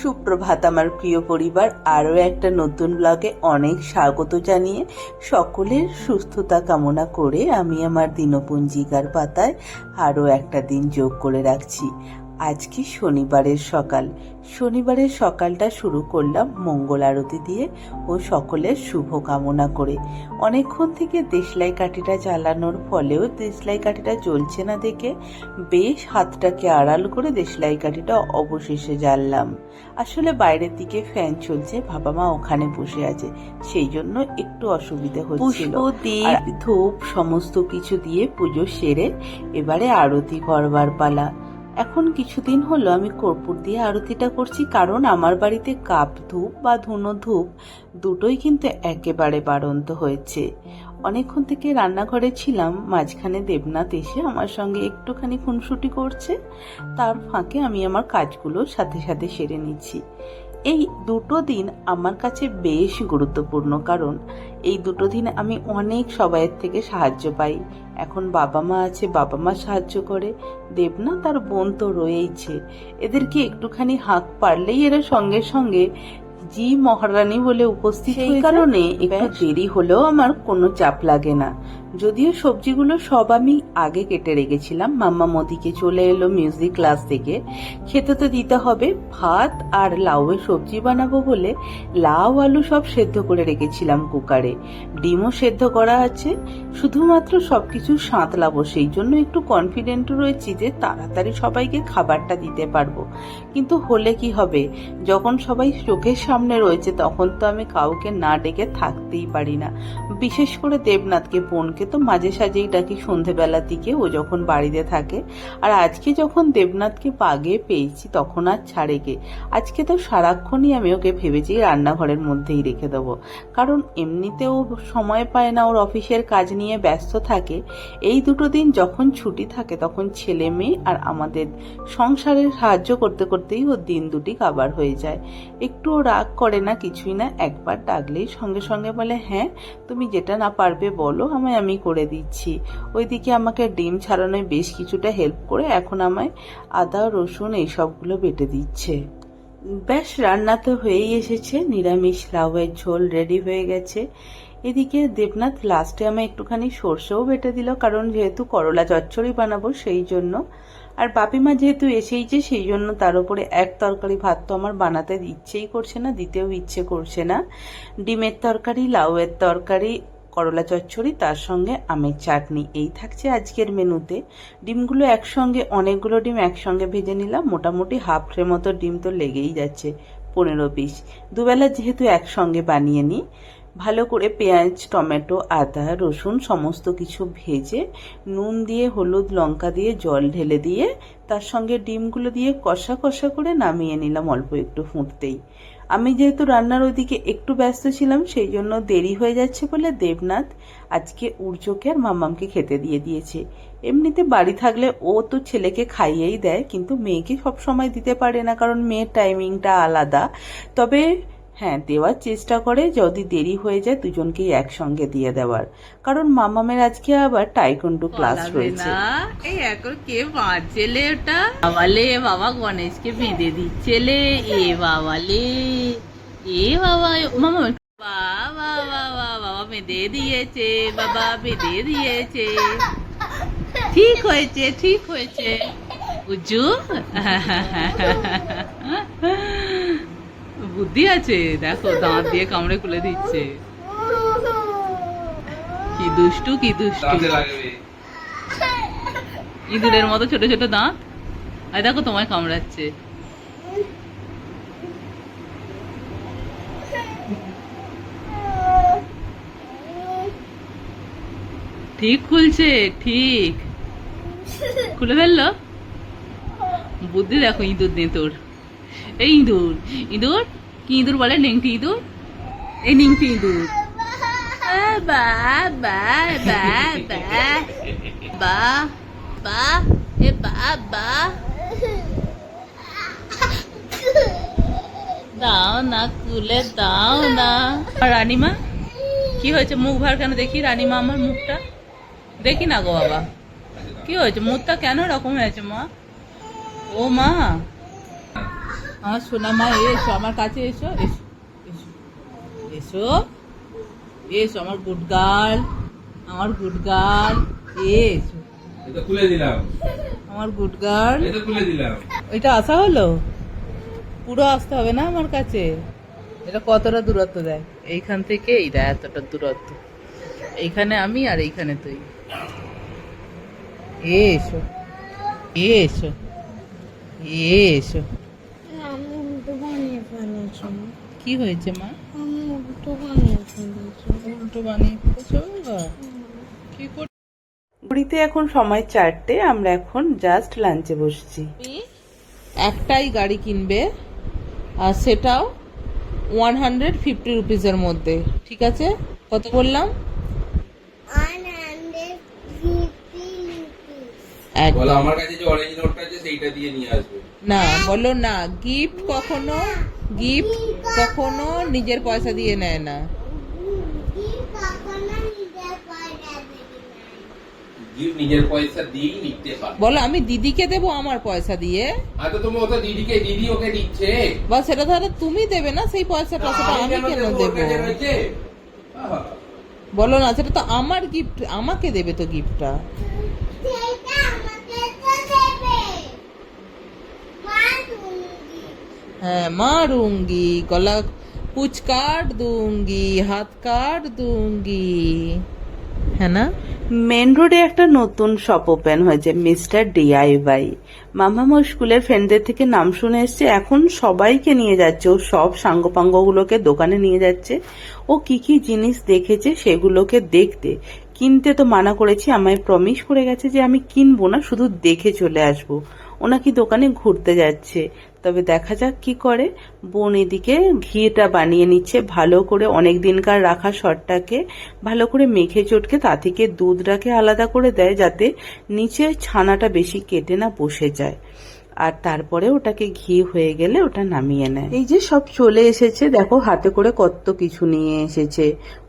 সুপ্রভাত আমার প্রিয় পরিবার, আরও একটা নতুন ব্লগে অনেক স্বাগত জানিয়ে সকলের সুস্থতা কামনা করে আমি আমার দিনপঞ্জিকার পাতায় আরও একটা দিন যোগ করে রাখছি। আজকে শনিবারের সকাল? শনিবারের সকালটা শুরু করলাম মঙ্গল আরতি দিয়ে ও সকলের শুভ কামনা করে। অনেকক্ষণ থেকে দেশলাই কাঠিটা জ্বালানোর ফলেও দেশলাই কাঠিটা জ্বলছে না দেখে বেশ হাতটাকে আড়াল করে দেশলাই কাঠিটা অবশেষে জ্বাললাম। আসলে বাইরের দিকে ফ্যান চলছে বাবা মা ওখানে বসে আছে সেই জন্য একটু অসুবিধা হচ্ছিল। ধূপ সমস্ত কিছু দিয়ে পুজো সেরে এবারে আরতি করবার পালা। এখন কিছুদিন হলো আমি কর্পূর দিয়ে আরতিটা করছি, কারণ আমার বাড়িতে কাপ ধূপ বা ধুনো ধূপ দুটোই কিন্তু একেবারে বাড়ন্ত হয়েছে। অনেকক্ষণ থেকে রান্নাঘরে ছিলাম, মাঝখানে দেবনাথ এসে আমার সঙ্গে একটুখানি খুনসুটি করছে। তার ফাঁকে আমি আমার কাজগুলো সাথে সাথে সেরে নিচ্ছি। এই দুটো দিন আমার কাছে বেশ গুরুত্বপূর্ণ কারণ এই দুটো দিন আমি অনেক সবাইয়ের থেকে সাহায্য পাই। এখন বাবা মা আছে বাবা মা সাহায্য করে দেবনা তার বোন তো রয়েইছে। এদেরকে একটুখানি হাঁক পারলেই এরা সঙ্গে সঙ্গে জি মহারানী বলে উপস্থিত সেই সেই কারণে একটু দেরি হলেও আমার কোনো চাপ লাগে না। যদিও সবজিগুলো সব আমি আগে কেটে রেখেছিলাম। মাম্মা মোদিকে চলে এলো মিউজিক ক্লাস থেকে। খেতে তো দিতে হবে। ভাত আর লাউয়ের সবজি বানাবো বলে লাউ, আলু সব সেদ্ধ করে রেখেছিলাম কুকারে। ডিমও সেদ্ধ করা আছে। শুধুমাত্র সবকিছু সাঁতলাবো। সেই জন্য একটু কনফিডেন্ট রয়েছি যে তাড়াতাড়ি সবাইকে খাবারটা দিতে পারব। কিন্তু হলে কি হবে? যখন সবাই চোখের সামনে রয়েছে, তখন তো আমি কাউকে না ডেকে থাকতেই পারি না। বিশেষ করে দেবনাথকে, বোনকে তো মাঝে সাঝেই ডাকি সন্ধেবেলার দিকে, ও যখন বাড়িতে থাকে। আর আজকে যখন দেবনাথকে পাগে পেয়েছি, তখন আর ছাড়ে গে আজকে তো সারাক্ষণই আমি ওকে ভেবেছি রান্নাঘরের মধ্যেই রেখে দেবো। কারণ এমনিতেও সময় পায় না, ওর অফিসের কাজ নিয়ে ব্যস্ত থাকে। এই দুটো দিন যখন ছুটি থাকে, তখন ছেলে মেয়ে আর আমাদের সংসারের সাহায্য করতে করতেই ওর দিন দুটি কাবার হয়ে যায়। একটুও রাগ করে না, কিছুই না। একবার ডাকলেই সঙ্গে সঙ্গে বলে হ্যাঁ তুমি যেটা না পারবে বলো, আমায় আমি করে দিচ্ছি। ওইদিকে আমাকে ডিম ছাড়ানোয় বেশ কিছুটা হেল্প করে এখন আমায় আদা, রসুন এইসবগুলো বেটে দিচ্ছে। ব্যাস, রান্না তো হয়েই এসেছে। নিরামিষ লাউয়ের ঝোল রেডি হয়ে গেছে। এদিকে দেবনাথ লাস্টে আমায় একটুখানি সর্ষেও বেটে দিল, কারণ যেহেতু করলা চচ্চড়ি বানাবো সেই জন্য। আর বাপিমা যেহেতু এসেইছে, সেই জন্য তার উপরে এক তরকারি ভাত তো আমার বানাতে ইচ্ছেই করছে না, দিতেও ইচ্ছে করছে না। ডিমের তরকারি, লাউয়ের তরকারি করলা চচ্চড়ি, তার সঙ্গে আমের চাটনি। এই থাকছে আজকের মেনুতে। ডিমগুলো একসঙ্গে, অনেকগুলো ডিম একসঙ্গে ভেজে নিলাম। মোটামুটি হাফ ট্রে মতো ডিম তো লেগেই যাচ্ছে, পনেরো পিস। দুবেলা যেহেতু একসঙ্গে বানিয়ে নিই ভালো করে পেঁয়াজ, টমেটো, আদা, রসুন সমস্ত কিছু ভেজে নুন দিয়ে, হলুদ লঙ্কা দিয়ে, জল ঢেলে দিয়ে তার সঙ্গে ডিমগুলো দিয়ে কষা কষা করে নামিয়ে নিলাম অল্প একটু ফুটতেই। আমি যেহেতু রান্নার ওইদিকে একটু ব্যস্ত ছিলাম, সেই জন্য দেরি হয়ে যাচ্ছে বলে দেবনাথ আজকে উর্জকে আর মামামকে খেতে দিয়ে দিয়েছে। এমনিতে বাড়ি থাকলে ও তো ছেলেকে খাইয়েই দেয়, কিন্তু মেয়েকে সব সময় দিতে পারে না, কারণ মেয়ের টাইমিংটা আলাদা। তবে হ্যাঁ দেওয়ার চেষ্টা করে যদি দেরি হয়ে যায় দুজনকেই একসঙ্গে দিয়ে দেওয়ার। কারণ মামামের আজকে আবার টাইকন্ডু ক্লাস রয়েছে। এই এখন কে বাঁচেলে ওটা? বাবালে বাবা গণেশকে বেঁধে দিচ্ছেলে এ বাবালে এ বাবা মামা বাবা বাবা বাবা বেঁধে দিয়েছে বাবা বেঁধে দিয়েছে। ঠিক হয়েছে ঠিক হয়েছে। উজ্জু? বুদ্ধি আছে? দেখো দাঁত দিয়ে কামড়ে খুলে দিচ্ছে। কি দুষ্টু কি দুষ্টু। ইঁদুরের মতো ছোট ছোট দাঁত। আর দেখো তোমায় কামড়াচ্ছে। ঠিক খুলছে ঠিক। খুলে ফেলল? বুদ্ধি দেখো ইঁদুর দিয়ে তোর। এই ইঁদুর ইঁদুর। কি ইঁদুর বলে নেংটি ইঁদুর এই নিংটি ইঁদুর বা বা বা বা বা বা এ বা বা দাও না কুলে দাও না। রানীমা কি হয়েছে? মুখ ভার কেন দেখি? রানীমা আমার মুখটা? দেখি না গো বাবা। কি হয়েছে? মুখটা কেন রকম হয়েছে মা? ও মা আমার সোনা মা এসো আমার কাছে এসো এসো এসো এসো এসো আমার গুড গার্ল আমার গুড গার্ল এসো। এটা খুলে দিলাম। আমার গুড গার্ল এটা খুলে দিলাম। এটা আসা হলো? পুরো আসতে হবে না আমার কাছে? এটা কতটা দূরত্ব দেয়? এইখান থেকে এই দেয় এতটা দূরত্ব। এইখানে আমি আর এইখানে তুই। এসো এসো এসো। কি হয়েছে মা? আমি উল্টো বানিয়ে উল্টো বানিয়ে কি করে ঘড়িতে এখন সময় চারটে আমরা এখন জাস্ট লাঞ্চে বসছি। একটাই গাড়ি কিনবে আর সেটাও ওয়ান হান্ড্রেড ফিফটি রুপিসের মধ্যে। ঠিক আছে? কত বললাম? বলো আমার কাছে যে অরেঞ্জ নোটটা আছে সেইটা দিয়ে নিয়ে আসবে। না বলো না গিফট কখনো গিফট কখনো নিজের পয়সা দিয়ে নেয় না। নিজের পয়সা দিয়েই বলো আমি দিদিকে দেবো আমার পয়সা দিয়ে। আর তো তুমি ওটা দিদিকে দিদি ওকে দিচ্ছে। বা সেটা তাহলে তুমি দেবে না সেই পয়সাটা সেটা আমি কেন দেবো? বলো না সেটা তো আমার গিফট আমাকে দেবে তো গিফটটা मारूंगी गला कुछ काट दूंगी हाथ काट दूंगी है ना মেন রোডে একটা নতুন শপ ওপেন হয়েছে মিস্টার ডিআইওয়াই মামামো স্কুলের ফ্রেন্ডদের থেকে নাম শুনে এসছে এখন সবাইকে নিয়ে যাচ্ছে ও সব সাঙ্গপাঙ্গগুলোকে দোকানে নিয়ে যাচ্ছে ও কি কি জিনিস দেখেছে সেগুলোকে দেখতে কিনতে তো মানা করেছি আমায় প্রমিস করে গেছে যে আমি কিনবো না শুধু দেখে চলে আসবো ও নাকি দোকানে ঘুরতে যাচ্ছে তবে দেখা যাক কি করে। বোন এদিকে ঘিটা বানিয়ে নিচ্ছে, ভালো করে অনেক দিনকার রাখা শটটাকে, ভালো করে মেখে চটকে তা থেকে দুধটাকে আলাদা করে দেয় যাতে নিচে ছানাটা বেশি কেটে না বসে যায়। আর তারপরে ওটাকে ঘি হয়ে গেলে ওটা নামিয়ে নেয়। এই যে সব চলে এসেছে, দেখো হাতে করে কত কিছু নিয়ে এসেছে।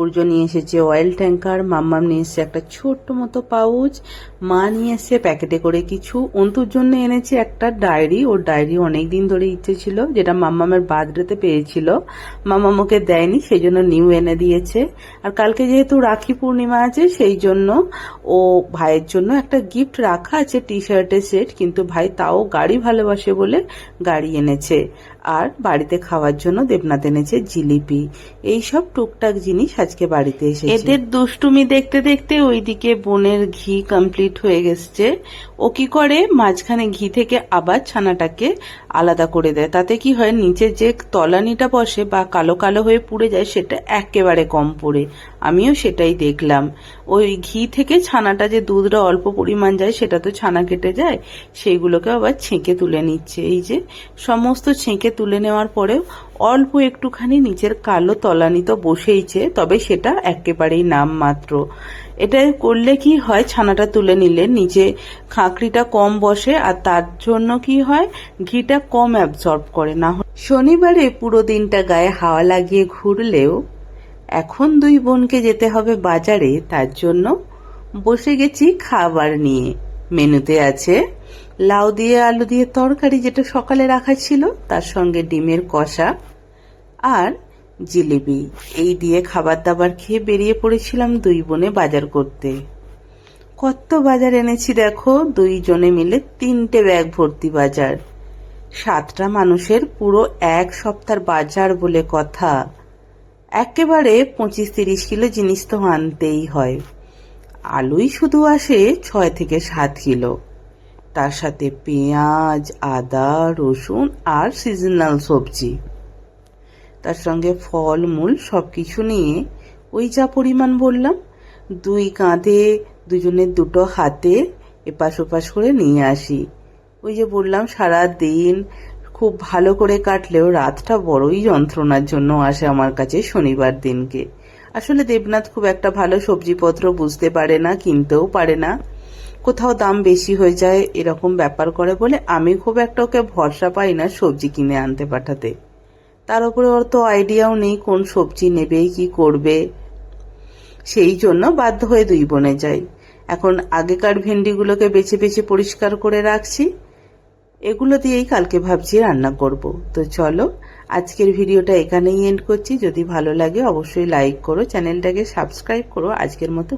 উর্জ নিয়ে এসেছে অয়েল ট্যাঙ্কার মাম্মাম নিয়ে এসেছে একটা ছোট্ট মতো পাউচ মা নিয়ে এসেছে প্যাকেটে করে কিছু। অন্তুর জন্য এনেছে একটা ডায়েরি। ওর ডায়েরি অনেক দিন ধরে ইচ্ছে ছিল, যেটা মাম্মামের বার্থডেতে পেয়েছিল। মাম্মাম দেয়নি সেই জন্য নিউ এনে দিয়েছে। আর কালকে যেহেতু রাখি পূর্ণিমা আছে, সেই জন্য ও ভাইয়ের জন্য একটা গিফট রাখা আছে টি শার্টের সেট। কিন্তু ভাই তাও গাড়ি ভালোবাসে বলে গাড়ি এনেছে। আর বাড়িতে খাওয়ার জন্য দেবনাথ এনেছে জিলিপি। এই সব টুকটাক জিনিস আজকে বাড়িতে এসেছে। এদের দুষ্টুমি দেখতে দেখতে ওইদিকে বোনের ঘি কমপ্লিট হয়ে গেছে। ও কি করে? মাঝখানে ঘি থেকে আবার ছানাটাকে আলাদা করে দেয়। তাতে কি হয়? নিচের যে তলানিটা বসে বা কালো কালো হয়ে পুড়ে যায়, সেটা একেবারে কম পড়ে। আমিও সেটাই দেখলাম। ওই ঘি থেকে ছানাটা যে দুধটা অল্প পরিমাণ যায়, সেটা তো ছানা কেটে যায়। সেইগুলোকে আবার ছেঁকে তুলে নিচ্ছে। এই যে সমস্ত ছেঁকে তুলে নেওয়ার পরেও অল্প একটুখানি নিচের কালো তলানি তো বসেইছে, তবে সেটা একেবারেই নাম মাত্র। এটা করলে কি হয়, ছানাটা তুলে নিলে নিচে খাঁকড়িটা কম বসে আর তার জন্য কি হয়, ঘিটা কম অ্যাবজর্ব করে। না শনিবারে পুরো দিনটা গায়ে হাওয়া লাগিয়ে ঘুরলেও এখন দুই বোনকে যেতে হবে বাজারে, তার জন্য বসে গেছি খাবার নিয়ে। মেনুতে আছে লাউ দিয়ে আলু দিয়ে তরকারি যেটা সকালে রাখা ছিল, তার সঙ্গে ডিমের কষা আর জিলিপি। এই দিয়ে খাবার দাবার খেয়ে বেরিয়ে পড়েছিলাম দুই বোনে বাজার করতে। কত বাজার এনেছি দেখো দুইজনে মিলে তিনটে ব্যাগ ভর্তি বাজার। সাতটা মানুষের পুরো এক সপ্তাহ বাজার বলে কথা। একেবারে পঁচিশ তিরিশ কিলো জিনিস তো আনতেই হয়। আলুই শুধু আসে ছয় থেকে সাত কিলো। তার সাথে পেঁয়াজ, আদা, রসুন আর সিজনাল সবজি। তার সঙ্গে ফল মূল সব কিছু নিয়ে ওই যা পরিমাণ বললাম, দুই কাঁধে দুজনের দুটো হাতে এপাশ ওপাশ করে নিয়ে আসি। ওই যে বললাম সারা দিন খুব ভালো করে কাটলেও রাতটা বড়ই যন্ত্রণার জন্য আসে আমার কাছে শনিবার দিনকে। আসলে দেবনাথ খুব একটা ভালো সবজিপত্র বুঝতে পারে না, কিনতেও পারে না। কোথাও দাম বেশি হয়ে যায়, এরকম ব্যাপার করে বলে আমি খুব একটা ওকে ভরসা পাই না সবজি কিনে আনতে পাঠাতে। তার উপরে ওর তো আইডিয়াও নেই কোন সবজি নেবে, কি করবে। সেই জন্য বাধ্য হয়ে দুই বনে যাই। এখন আগেকার ভেন্ডিগুলোকে বেছে বেছে পরিষ্কার করে রাখছি। এগুলো দিয়েই কালকে ভাবছি রান্না করব। তো চলো, আজকের ভিডিওটা এখানেই এন্ড করছি। যদি ভালো লাগে অবশ্যই লাইক করো, চ্যানেলটাকে সাবস্ক্রাইব করো। আজকের মতো